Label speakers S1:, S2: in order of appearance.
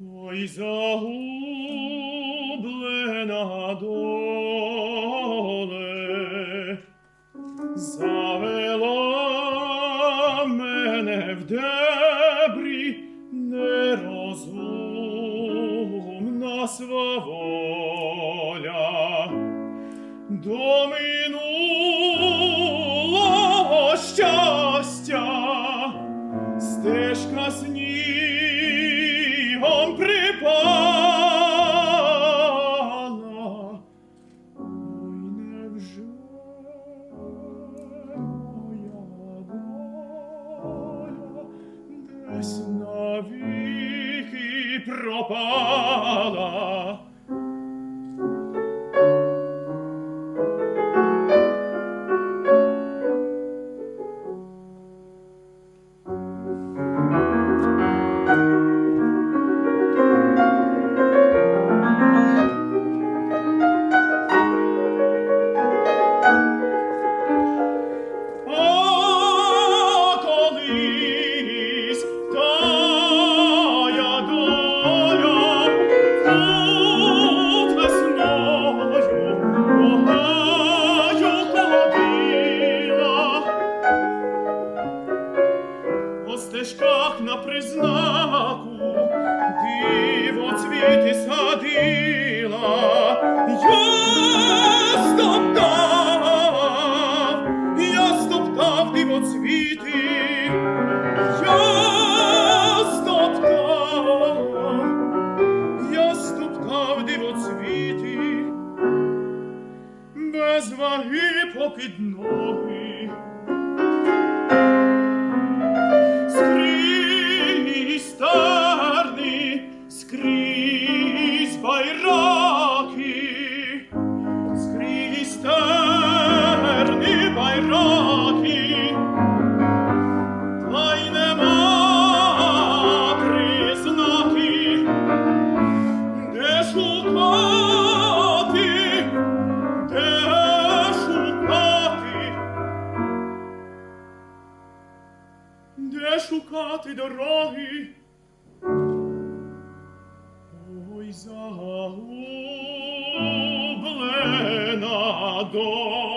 S1: Ой, загублена доле, завела мене в дебрі нерозумна сваволя. До десь навіки пропала? На признаку диво цвіти садила. Я стоптав, я стоптав диво цвіти, я стоптав, я стоптав диво цвіти, без ваги попід ноги. Де шукати дороги? Ой, загублена доля.